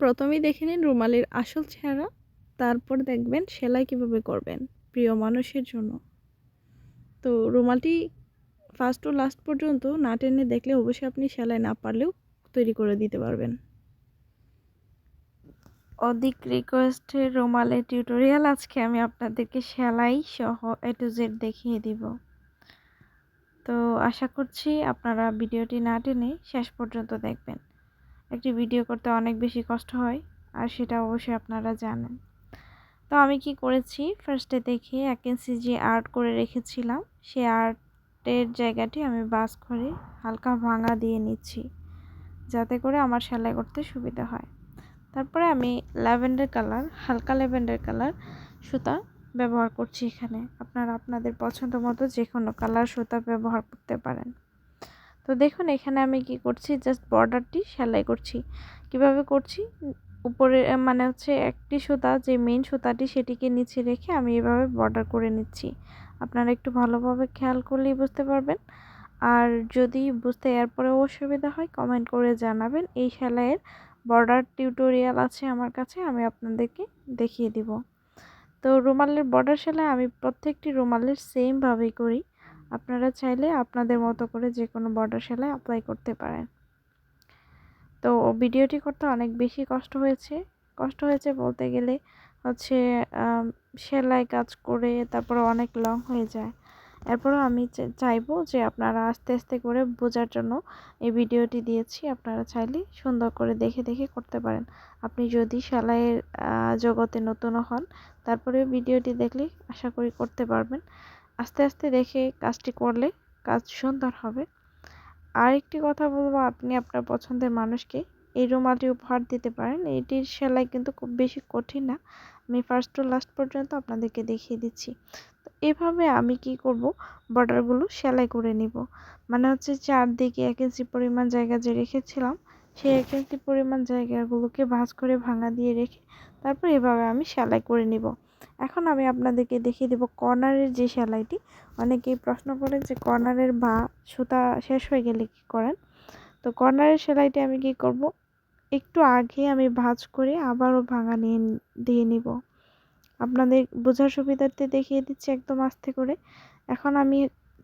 প্রথমেই দেখে নিন রুমালের আসল চেহারা, তারপর দেখবেন সেলাই কীভাবে করবেন প্রিয় মানুষের জন্য। তো রুমালটি ফার্স্ট ও লাস্ট পর্যন্ত না টেনে দেখলে অবশ্যই আপনি সেলাই না পারলেও তৈরি করে দিতে পারবেন। অধিক রিকোয়েস্টের রুমালের টিউটোরিয়াল আজকে আমি আপনাদেরকে সেলাই সহ এ টু জেড দেখিয়ে দিব। তো আশা করছি আপনারা ভিডিওটি না টেনে শেষ পর্যন্ত দেখবেন। একটি ভিডিও করতে অনেক বেশি কষ্ট হয়, আর সেটা অবশ্যই আপনারা জানেন। তো আমি কি করেছি? ফার্স্টে দেখে এক ইঞ্চি যে আর্ট করে রেখেছিলাম, সে আর্টের জায়গাটি আমি বাস করে হালকা ভাঙা দিয়ে নিচ্ছি, যাতে করে আমার সেলাই করতে সুবিধা হয়। তারপরে আমি ল্যাভেন্ডার কালার, হালকা ল্যাভেন্ডার কালার সুতা ব্যবহার করছি এখানে। আপনারা আপনাদের পছন্দ মতো যে কোনো কালার সুতা ব্যবহার করতে পারেন। তো দেখুন, এখানে আমি কি করছি? জাস্ট বর্ডারটি সেলাই করছি। কীভাবে করছি? উপরে মানে হচ্ছে একটি সুতা, যে মেন সুতাটি সেটিকে নিচে রেখে আমি এভাবে বর্ডার করে নিচ্ছি। আপনারা একটু ভালোভাবে খেয়াল করলেই বুঝতে পারবেন। আর যদি বুঝতে এরপরেও অসুবিধা হয় কমেন্ট করে জানাবেন। এই সেলাইয়ের বর্ডার টিউটোরিয়াল আছে আমার কাছে, আমি আপনাদেরকে দেখিয়ে দিব। তো রুমালের বর্ডার সেলাই আমি প্রত্যেকটি রুমালের সেমভাবেই করি। আপনারা চাইলে আপনাদের মতো করে যে কোনো বর্ডার সেলাই অ্যাপ্লাই করতে পারেন। তো ভিডিওটি করতে অনেক বেশি কষ্ট হয়েছে। কষ্ট হয়েছে বলতে গেলে হচ্ছে সেলাই কাজ করে তারপরে অনেক লং হয়ে যায়। এরপরও আমি চাইব যে আপনারা আস্তে আস্তে করে বোঝার জন্য এই ভিডিওটি দিয়েছি। আপনারা চাইলে সুন্দর করে দেখে দেখে করতে পারেন। আপনি যদি সেলাইয়ের জগতে নতুন হন তারপরে ভিডিওটি দেখলে আশা করি করতে পারবেন। আস্তে আস্তে দেখে কাজটি করলে কাজ সুন্দর হবে। আরেকটি কথা বলব, আপনি আপনার পছন্দের মানুষকে এই রুমালটি উপহার দিতে পারেন। এটির সেলাই কিন্তু খুব বেশি কঠিন না। আমি ফার্স্ট টু লাস্ট পর্যন্ত আপনাদেরকে দেখিয়ে দিচ্ছি। তো এভাবে আমি কি করব? বর্ডারগুলো সেলাই করে নিব। মানে হচ্ছে চারদিকে এক ইঞ্চি পরিমাণ জায়গা যে রেখেছিলাম, সেই এক ইঞ্চি পরিমাণ জায়গাগুলোকে ভাঁজ করে ভাঙা দিয়ে রেখে তারপর এভাবে আমি সেলাই করে নিব। এখন আমি আপনাদেরকে দেখিয়ে দেব কর্নারের যে সেলাইটি। অনেকেই প্রশ্ন করেন যে কর্নারের বা সুতা শেষ হয়ে গেলে কি করেন? তো কর্নারের সেলাইটি আমি কি করব? একটু আগে আমি ভাঁজ করে আবারও ভাঙা নিয়ে দিয়ে নিব। আপনাদের বোঝার সুবিধার্থে দেখিয়ে দিচ্ছি একদম আস্তে করে। এখন আমি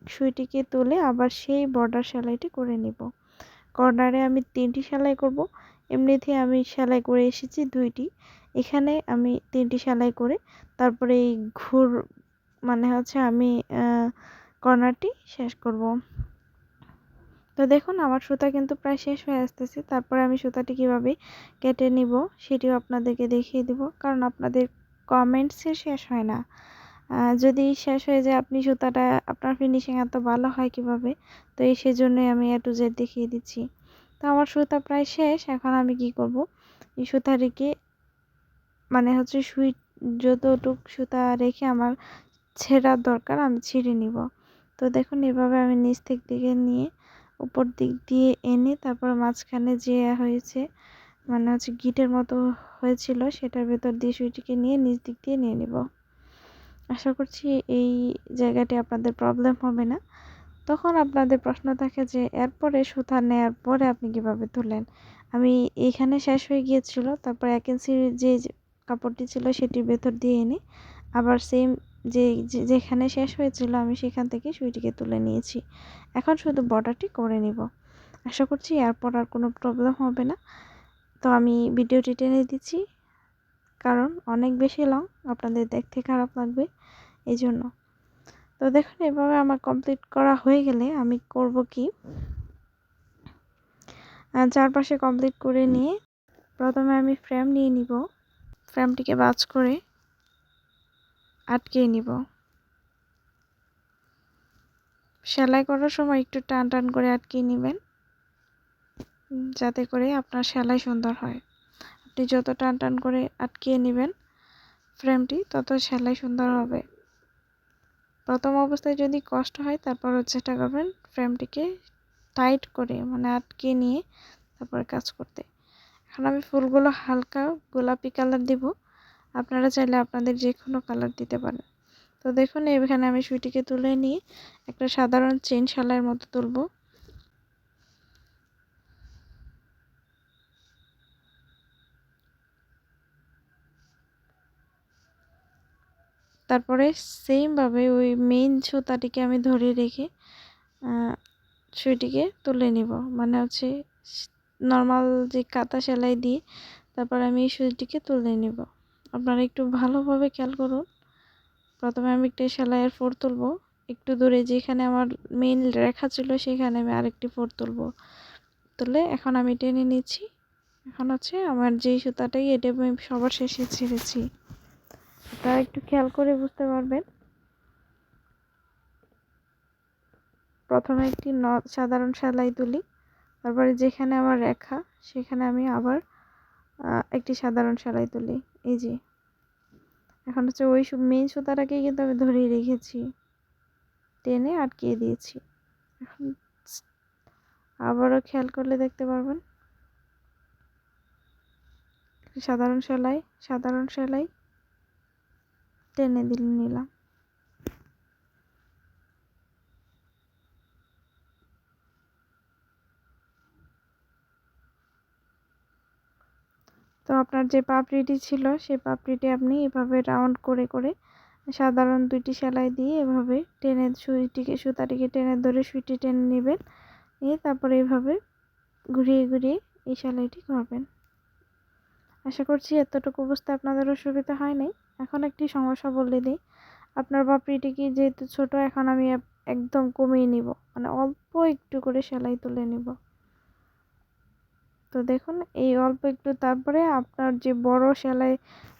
সুইটিকে তুলে আবার সেই বর্ডার সেলাইটি করে নিব। কর্নারে আমি তিনটি সেলাই করব। এমনিতে আমি সেলাই করে এসেছি দুইটি। এখানে আমি তিনটি সেলাই করে। তারপরে এই ঘুর মানে হচ্ছে আমি কর্নারটি শেষ করব। তো দেখুন, আমার সুতা কিন্তু প্রায় শেষ হয়ে আসতেছে। তারপরে আমি সুতাটি কীভাবে কেটে নিব সেটিও আপনাদেরকে দেখিয়ে দিব। কারণ আপনাদের কমেন্টসে শেষ হয় না। যদি শেষ হয়ে যায়, আপনি সুতাটা, আপনার ফিনিশিং এত ভালো হয় কীভাবে? তো এই সেজন্যই আমি এ টু জেড দেখিয়ে দিচ্ছি। তো আমার সুতা প্রায় শেষ। এখন আমি কি করব? এই সুতাটিকে মানে হচ্ছে সুই যতটুক সুতা রেখে আমার ছেঁড়ার দরকার, আমি ছিঁড়ে নিব। তো দেখুন, এভাবে আমি নিচ থেকে দিকে নিয়ে উপর দিক দিয়ে এনে তারপর মাঝখানে যে হয়েছে মানে হচ্ছে গিটের মতো হয়েছিল, সেটার ভেতর দিয়ে সুইটিকে নিয়ে নিচ দিক দিয়ে নিয়ে নিব। আশা করছি এই জায়গাটি আপনাদের প্রবলেম হবে না। তখন আপনাদের প্রশ্ন থাকে যে, এরপরে সুতা নেয়ার পরে আপনি কীভাবে তুলেন? আমি এখানে শেষ হয়ে গিয়েছিল, তারপর এক ইঞ্চির যে কাপড়টি ছিল সেটির ভেতর দিয়ে এনে আবার সেম যে যেখানে শেষ হয়েছিল আমি সেখান থেকে সুইটিকে তুলে নিয়েছি। এখন শুধু বর্ডারটি করে নিব। আশা করছি এরপর আর কোনো প্রবলেম হবে না। তো আমি ভিডিওটি টেনে দিচ্ছি। কারণ অনেক বেশি লং আপনাদের দেখতে খারাপ লাগবে এই জন্য তো দেখুন, এভাবে আমার কমপ্লিট করা হয়ে গেলে আমি করব কি? চারপাশে কমপ্লিট করে নিয়ে প্রথমে আমি ফ্রেম নিয়ে নিব। ফ্রেমটিকে বাজ করে আটকে নিব। সেলাই করার সময় একটু টান টান করে আটকে নেবেন, যাতে করে আপনার সেলাই সুন্দর হয়। আপনি যত টান টান করে আটকিয়ে নেবেন ফ্রেমটি, তত সেলাই সুন্দর হবে। প্রথম অবস্থায় যদি কষ্ট হয়, তারপর চেষ্টা করবেন ফ্রেমটিকে টাইট করে মানে আটকে নিয়ে তারপরে কাজ করতে। এখন আমি ফুলগুলো হালকা গোলাপি কালার দিব। আপনারা চাইলে আপনাদের যে কোনো কালার দিতে পারেন। তো দেখুন, এখানে আমি সুইটিকে তুলে নিয়ে একটা সাধারণ চেন শালার মতো তুলব। তারপরে সেমভাবে ওই মেইন সুতাটিকে আমি ধরে রেখে সুইটিকে তুলে নিব। মানে হচ্ছে নর্মাল যে কাঁথা সেলাই দিয়ে তারপর আমি এই সুইটিকে তুলে নিব। আপনারা একটু ভালোভাবে খেয়াল করুন। প্রথমে আমি একটা সেলাইয়ের ফোর তুলব। একটু দূরে যেখানে আমার মেইন রেখা ছিল, সেখানে আমি আরেকটি ফোর তুলব। তুলে এখন আমি টেনে নিচ্ছি। এখন হচ্ছে আমার যেই সুতাটাই এটা আমি সবার শেষে ছেড়েছি। আপনারা একটু খেয়াল করে বুঝতে পারবেন। প্রথমে একটি সাধারণ সেলাই তুলি। তারপরে যেখানে আমার রেখা, সেখানে আমি আবার একটি সাধারণ সেলাই তুলি। এই যে। এখন হচ্ছে ওই মেইন সুতাটাকে কিন্তু আমি ধরেই রেখেছি। টেনে আটকিয়ে দিয়েছি। এখন আবারও খেয়াল করলে দেখতে পারবেন। সাধারণ সেলাই সাধারণ সেলাই, টেনে দিলে, নিলাম। আপনার যে পাপড়িটি ছিল সেই পাপড়িটি আপনি এভাবে রাউন্ড করে করে সাধারণ দুইটি সেলাই দিয়ে এভাবে টেনে সুইটিকে, সুতাটিকে টেনে ধরে সুইটি টেনে নেবেন। নিয়ে তারপরে এভাবে ঘুরিয়ে ঘুরিয়ে এই সেলাইটি করবেন। আশা করছি এতটুকু বুঝতে আপনাদের অসুবিধা হয় নাই। এখন একটি সমস্যা বলে দিই। আপনার পাপড়িটিকে যেহেতু ছোট, এখন আমি একদম কমিয়ে নিব। মানে অল্প একটু করে সেলাই তুলে নিব। তো দেখুন, এই অল্প একটু তারপরে আপনার যে বড় সেলাই,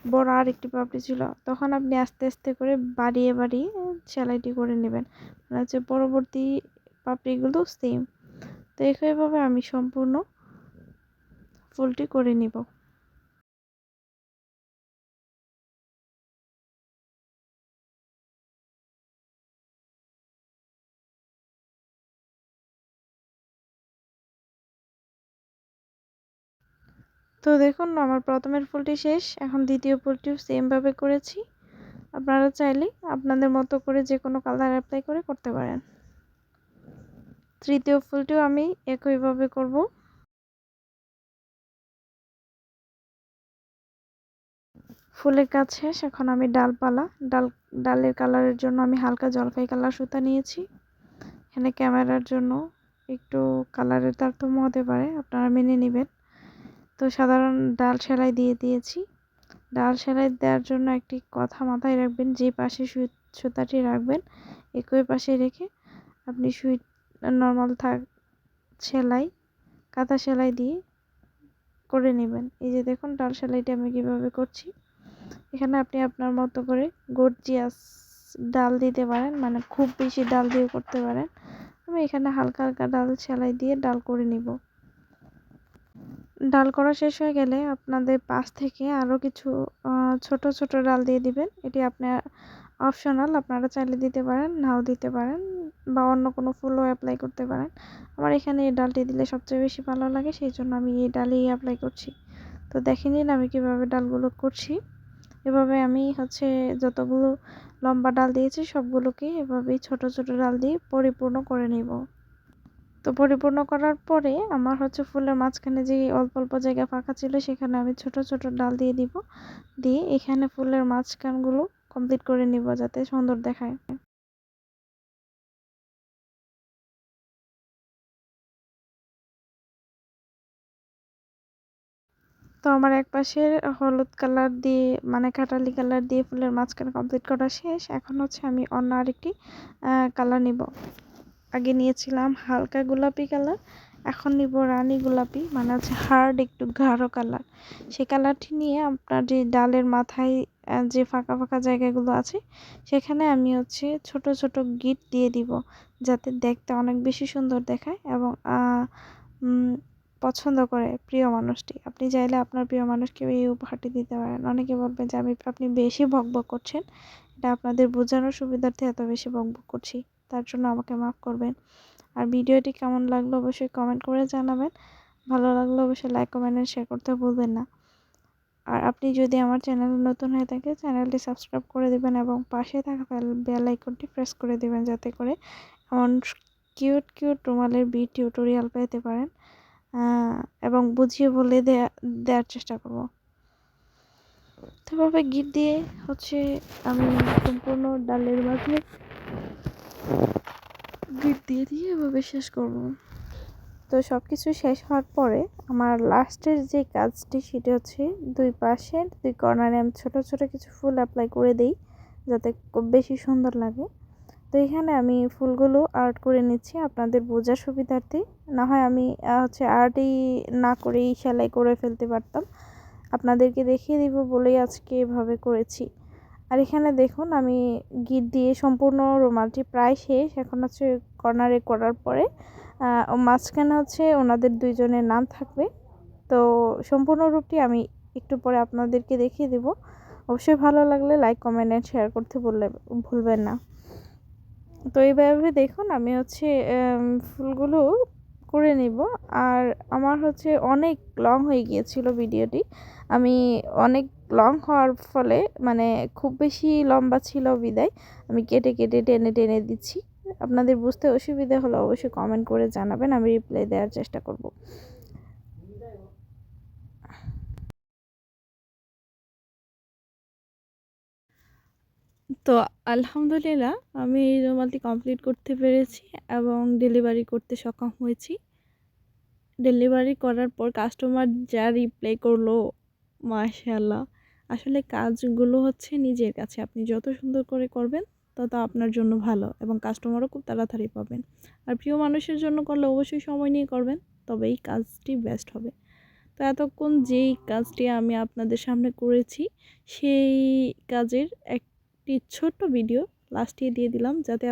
বড় আর একটি পাপড়ি ছিল, তখন আপনি আস্তে আস্তে করে বাড়িয়ে বাড়িয়ে সেলাইটি করে নেবেন। মানে হচ্ছে পরবর্তী পাপড়িগুলো সেম তো এইভাবে আমি সম্পূর্ণ ফুলটি করে নিব। তো দেখুন, আমার প্রথমের ফুলটি শেষ, এখন দ্বিতীয় ফুলটিও সেমভাবে করেছি। আপনারা চাইলে আপনাদের মতো করে যে কোনো কালার অ্যাপ্লাই করে করতে পারেন। তৃতীয় ফুলটিও আমি একইভাবে করব। ফুলের কাজ শেষ, এখন আমি ডালপালা, ডাল, ডালের কালারের জন্য আমি হালকা জলপাই কালার সুতা নিয়েছি। এখানে ক্যামেরার জন্য একটু কালারের তারতম্য হতে পারে, আপনারা মেনে নেবেন। তো সাধারণ ডাল সেলাই দিয়ে দিয়েছি। ডাল সেলাই দেওয়ার জন্য একটি কথা মাথায় রাখবেন, যে পাশে সুতাটি রাখবেন, একই পাশে রেখে আপনি সুই, নর্মাল থাক, সেলাই, কাঁথা সেলাই দিয়ে করে নেবেন। এই যে দেখুন ডাল সেলাইটি আমি কীভাবে করছি। এখানে আপনি আপনার মতো করে গর্জিয়াস ডাল দিতে পারেন মানে খুব বেশি ডাল দিয়ে করতে পারেন। আমি এখানে হালকা হালকা ডাল সেলাই দিয়ে ডাল করে নিব। ডাল করা শেষ হয়ে গেলে আপনাদের পাশ থেকে আরও কিছু ছোট ছোট ডাল দিয়ে দিবেন। এটি আপনার অপশনাল আপনারা চাইলে দিতে পারেন, নাও দিতে পারেন বা অন্য কোনো ফুলও অ্যাপ্লাই করতে পারেন। আমার এখানে এই ডালটি দিলে সবচেয়ে বেশি ভালো লাগে, সেই জন্য আমি এই ডালেই অ্যাপ্লাই করছি। তো দেখে নিন আমি কীভাবে ডালগুলো করছি। এভাবে আমি হচ্ছে যতগুলো লম্বা ডাল দিয়েছি, সবগুলোকে এভাবেই ছোট ছোট ডাল দিয়ে পরিপূর্ণ করে নিব। তো পরিপূর্ণ করার পরে আমার হচ্ছে ফুলের মাঝখানে যে অল্প অল্প জায়গা ফাঁকা ছিল সেখানে আমি ছোট ছোট ডাল দিয়ে দিব। দিয়ে এখানে ফুলের মাঝখানগুলো কমপ্লিট করে নিব যাতে সুন্দর দেখায়। তো আমার এক পাশের হলুদ কালার দিয়ে মানে কাটালি কালার দিয়ে ফুলের মাঝখানে কমপ্লিট করা শেষ। এখন হচ্ছে আমি অন্য আরেকটি কালার নিব। আগে নিয়েছিলাম হালকা গোলাপি কালার, এখন নিব রানী গোলাপি মানে হচ্ছে হার্ড একটু গাঢ় কালার। সেই কালারটি নিয়ে আপনার যে ডালের মাথায় যে ফাঁকা ফাঁকা জায়গাগুলো আছে, সেখানে আমি হচ্ছে ছোট ছোট গিট দিয়ে দিব, যাতে দেখতে অনেক বেশি সুন্দর দেখায় এবং পছন্দ করে প্রিয় মানুষটি। আপনি চাইলে আপনার প্রিয় মানুষকে এই উপহারটি দিতে পারেন। অনেকে বলবেন যে, আমি, আপনি বেশি বকবক করছেন? এটা আপনাদের বোঝানোর সুবিধার্থে এত বেশি বকবক করছি। তার জন্য আমাকে মাফ করবেন। আর ভিডিওটি কেমন লাগল অবশ্যই কমেন্ট করে জানাবেন। ভালো লাগল অবশ্যই লাইক কমেন্ট শেয়ার করতে ভুলবেন না। আর আপনি যদি আমার চ্যানেলে নতুন হয়ে থাকে চ্যানেলটি সাবস্ক্রাইব করে দেবেন এবং পাশে থাকা বেল আইকনটি প্রেস করে দেবেন যাতে করে এমন কিউট কিউট রুমালের বি টিউটোরিয়াল পেতে পারেন। এবং বুঝিয়ে বলে দেয়া দেওয়ার চেষ্টা করব। তো এভাবে গিট দিয়ে হচ্ছে আমি সম্পূর্ণ ডালের মাঝে গিট দিয়ে দিয়ে এভাবে শেষ করব। তো সব কিছু শেষ হওয়ার পরে আমার লাস্টের যে কাজটি সেটা হচ্ছে দুই পাশে দুই কর্নারে আমি ছোটো ছোটো কিছু ফুল অ্যাপ্লাই করে দিই যাতে খুব বেশি সুন্দর লাগে। তো এখানে আমি ফুলগুলো আর্ট করে নিচ্ছি আপনাদের বোঝার সুবিধার্থে। না হয় আমি হচ্ছে আর্টই না করেই সেলাই করে ফেলতে পারতাম। আপনাদেরকে দেখিয়ে দিব বলেই আজকে এভাবে করেছি। আর এখানে দেখুন আমি গিট দিয়ে সম্পূর্ণ রুমালটি প্রায় শেষ, এখন হচ্ছে কর্নারে করার পরে মাঝখানে হচ্ছে ওনাদের দুইজনের নাম থাকবে। তো সম্পূর্ণ রূপটি আমি একটু পরে আপনাদেরকে দেখিয়ে দেব। অবশ্যই ভালো লাগলে লাইক কমেন্ট অ্যান্ড শেয়ার করতে বললে ভুলবেন না। তো এইভাবে দেখুন আমি হচ্ছে ফুলগুলো করে নিব। আর আমার হচ্ছে অনেক লং হয়ে গিয়েছিল ভিডিওটি আমি অনেক লং হওয়ার ফলে মানে খুব বেশি লম্বা ছিল বিদায়। আমি কেটে কেটে, টেনে টেনে দিচ্ছি। আপনাদের বুঝতে অসুবিধা হলে অবশ্যই কমেন্ট করে জানাবেন, আমি রিপ্লাই দেওয়ার চেষ্টা করব। তো আলহামদুলিল্লাহ আমি এই রুমালটি কমপ্লিট করতে পেরেছি এবং ডেলিভারি করতে সক্ষম হয়েছি। ডেলিভারি করার পর কাস্টমার যা রিপ্লাই করল মাশাল্লাহ আসলে কাজগুলো হচ্ছে নিজের কাছে। আপনি যত সুন্দর করে করবেন, তত আপনার জন্য ভালো এবং কাস্টমারও খুব তাড়াতাড়ি পাবেন। আর প্রিয় মানুষের জন্য করলে অবশ্যই সময় নিয়ে করবেন, তবে এই কাজটি বেস্ট হবে। তো এতক্ষণ যেই কাজটি আমি আপনাদের সামনে করেছি, সেই কাজের একটি ছোট্ট ভিডিও লাস্টে দিয়ে দিলাম যাতে